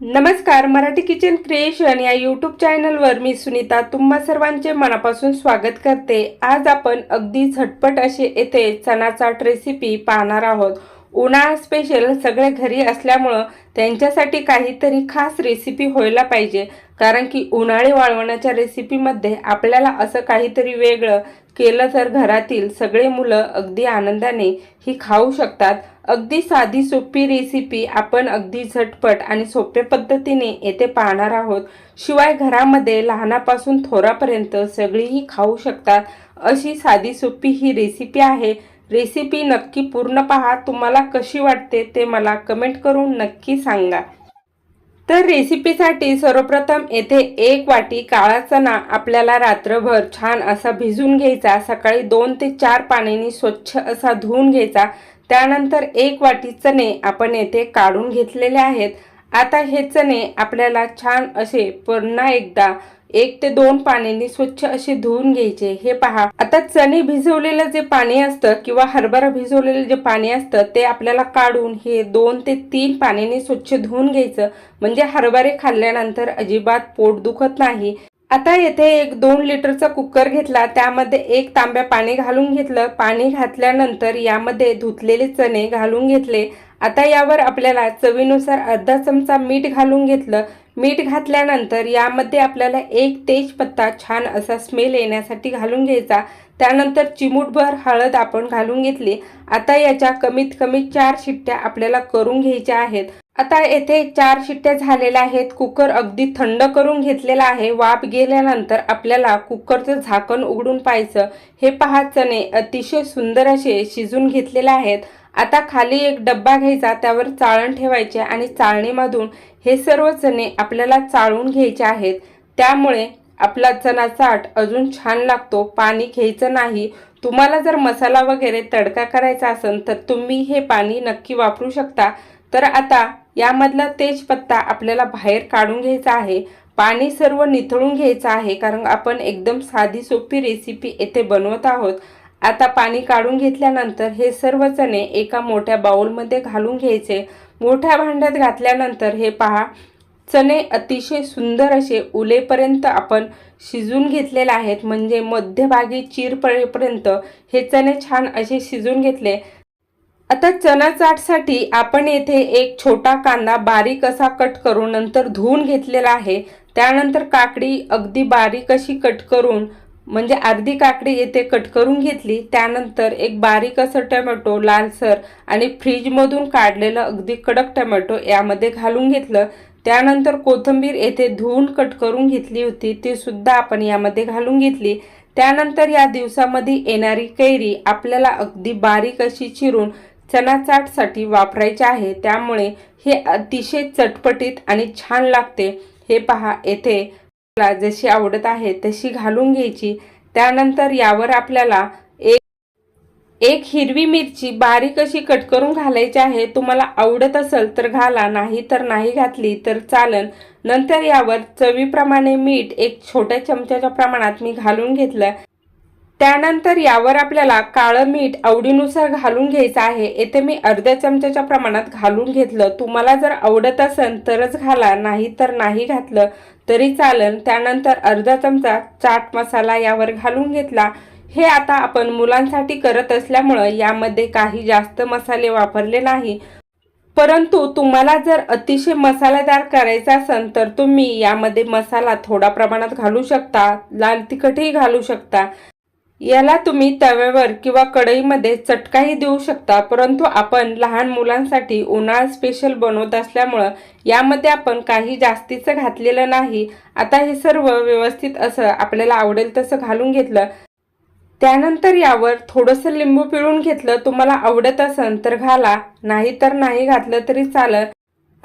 नमस्कार Marathi kitchen creation या YouTube चॅनलवर मी सुनीता तुम्हा सर्वांचे मनापासून स्वागत करते. आज आपण अगदी झटपट असे येथे चना रेसिपी पाहणार आहोत. उन्हाळा स्पेशल सगळे घरी असल्यामुळं त्यांच्यासाठी काहीतरी खास रेसिपी व्हायला पाहिजे. कारण की उन्हाळी वाळवणाच्या रेसिपीमध्ये आपल्याला असं काहीतरी वेगळं केलं तर घरातील सगळे मुलं अगदी आनंदाने ही खाऊ शकतात. अगदी साधी सोपी रेसिपी आपण अगदी झटपट आणि सोप्या पद्धतीने येथे पाहणार आहोत. शिवाय घरामध्ये लहानापासून थोरापर्यंत सगळीही खाऊ शकतात. अशी साधी सोपी ही रेसिपी आहे. रेसिपी नक्की पूर्ण पहा. तुम्हाला कशी वाटते ते मला कमेंट करून नक्की सांगा. तर रेसिपीसाठी सर्वप्रथम येथे एक वाटी काळा चणा आपल्याला रात्रभर छान असा भिजून घ्यायचा. सकाळी दोन ते चार पाण्याने स्वच्छ असा धुवून घ्यायचा. त्यानंतर एक वाटी चणे आपण येथे काढून घेतलेले आहेत. आता हे चणे आपल्याला छान असे पुन्हा एकदा एक ते दोन पाण्याने स्वच्छ असे धुवून घ्यायचे. हे पहा. आता चणे भिजवलेलं जे पाणी असतं किंवा हरभरा भिजवलेलं जे पाणी असतं ते आपल्याला काढून हे दोन ते तीन पाण्याने स्वच्छ धुवून घ्यायचं. म्हणजे हरभरे खाल्ल्यानंतर अजिबात पोट दुखत नाही. आता येथे एक दोन लिटरचा कुकर घेतला. त्यामध्ये एक तांब्या पाणी घालून घेतलं. पाणी घातल्यानंतर यामध्ये धुतलेले चणे घालून घेतले. आता यावर आपल्याला चवीनुसार अर्धा चमचा मीठ घालून घेतलं. मीठ घातल्यानंतर यामध्ये आपल्याला एक तेजपत्ता छान असा स्मेल येण्यासाठी घालून घ्यायचा. त्यानंतर चिमूटभर हळद आपण घालून घेतली. आता याच्या कमीत कमी चार शिट्ट्या आपल्याला करून घ्यायच्या आहेत. आता येथे चार शिट्ट्या झालेल्या आहेत. कुकर अगदी थंड करून घेतलेला आहे. वाफ गेल्यानंतर आपल्याला कुकरचं झाकण उघडून पाहायचं. हे पहा चणे अतिशय सुंदर असे शिजून घेतलेले आहेत. आता खाली एक डब्बा घ्यायचा त्यावर चाळण ठेवायचे आणि चाळणीमधून हे सर्व चणे आपल्याला चाळून घ्यायचे आहेत. त्यामुळे आपला चणा चाट अजून छान लागतो पाणी घ्यायचं नाही. तुम्हाला जर मसाला वगैरे तडका करायचा असेल तर तुम्ही हे पाणी नक्की वापरू शकता. तर आता यामधला तेजपत्ता आपल्याला बाहेर काढून घ्यायचा आहे. पाणी सर्व निथळून घ्यायचं आहे कारण आपण एकदम साधी सोपी रेसिपी येथे बनवत आहोत. आता पाणी काढून घेतल्यानंतर हे सर्व चणे एका मोठ्या बाउलमध्ये घालून घ्यायचे. मोठ्या भांड्यात घातल्यानंतर हे पहा चणे अतिशय सुंदर असे उलेपर्यंत आपण शिजून घेतलेले आहेत. म्हणजे मध्यभागी चीर पडेपर्यंत हे चणे छान असे शिजून घेतले. आता चणा चाटसाठी आपण येथे एक छोटा कांदा बारीक असा कट करून नंतर धुवून घेतलेला आहे. त्यानंतर काकडी अगदी बारीक अशी कट करून म्हणजे अर्धी काकडी येथे कट करून घेतली त्यानंतर एक बारीक असं टमॅटो लालसर आणि फ्रीजमधून काढलेलं अगदी कडक टमॅटो यामध्ये घालून घेतलं. त्यानंतर कोथिंबीर येथे धुवून कट करून घेतली होती ती सुद्धा आपण यामध्ये घालून घेतली. त्यानंतर या दिवसामध्ये येणारी कैरी आपल्याला अगदी बारीक अशी चिरून चणा चाटसाठी वापरायचे आहे. त्यामुळे हे अतिशय चटपटीत आणि छान लागते. हे पहा येथे ला जशी आवडत आहे तशी घालून घ्यायची. त्यानंतर यावर आपल्याला एक एक हिरवी मिरची बारीक अशी कट करून घालायची आहे. तुम्हाला आवडत असेल तर घाला नाही तर नाही घातली तर चालन. नंतर यावर चवीप्रमाणे मीठ एक छोट्या चमच्याच्या प्रमाणात मी घालून घेतलं. त्यानंतर यावर आपल्याला काळं मीठ आवडीनुसार घालून घ्यायचं आहे. येथे मी अर्ध्या चमच्याच्या प्रमाणात घालून घेतलं. तुम्हाला जर आवडत असेल तरच घाला नाही तर नाही घातलं तरी चालेल. त्यानंतर अर्धा चमचा चाट मसाला यावर घालून घेतला. हे आता आपण मुलांसाठी करत असल्यामुळं यामध्ये काही जास्त मसाले वापरले नाही. परंतु तुम्हाला जर अतिशय मसालेदार करायचा असेल तर तुम्ही यामध्ये मसाला थोडा प्रमाणात घालू शकता लाल तिखटही घालू शकता. याला तुम्ही तव्यावर किंवा कढईमध्ये चटकाही देऊ शकता परंतु आपण लहान मुलांसाठी उन्हाळा स्पेशल बनवत असल्यामुळं यामध्ये आपण काही जास्तीचं घातलेलं नाही. आता हे सर्व व्यवस्थित असं आपल्याला आवडेल तसं घालून घेतलं. त्यानंतर यावर थोडंसं लिंबू पिळून घेतलं. तुम्हाला आवडत असेल तर घाला. नाही तर नाही घातलं तरी चालं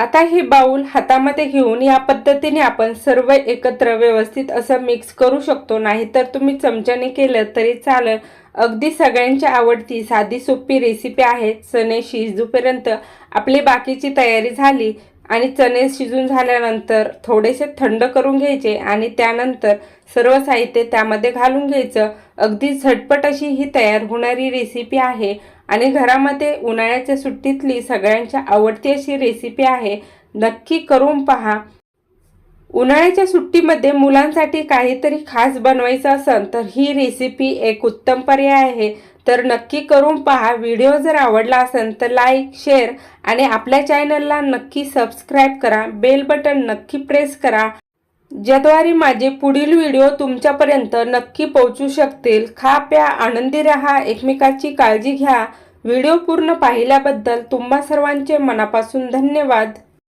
आता हे बाऊल हातामध्ये घेऊन या पद्धतीने आपण सर्व एकत्र व्यवस्थित असं मिक्स करू शकतो. नाहीतर तुम्ही चमच्याने केलं तरी चालेल. अगदी सगळ्यांची आवडती साधी सोपी रेसिपी आहे. चणे शिजूपर्यंत आपली बाकीची तयारी झाली आणि चणे शिजून झाल्यानंतर थोडेसे थंड करून घ्यायचे आणि त्यानंतर सर्व साहित्य त्यामध्ये घालून घ्यायचं. अगदी झटपट अशी ही तयार होणारी रेसिपी आहे आणि घरामध्ये उन्हाळ्याच्या सुट्टीतली सगळ्यांच्या आवडती अशी रेसिपी आहे. नक्की करून पहा. उन्हाळ्याच्या सुट्टीमध्ये मुलांसाठी काहीतरी खास बनवायचं असेल तर ही रेसिपी एक उत्तम पर्याय आहे. तर नक्की करून पहा व्हिडिओ जर आवडला असेल तर लाईक शेअर आणि आपल्या चॅनलला नक्की सबस्क्राईब करा. बेल बटन नक्की प्रेस करा. ज्याद्वारे माझे पुढील व्हिडिओ तुमच्यापर्यंत नक्की पोहोचू शकतील. खा प्या आनंदी राहा एकमेकाची काळजी घ्या. व्हिडिओ पूर्ण पाहिल्याबद्दल तुम्हा सर्वांचे मनापासून धन्यवाद.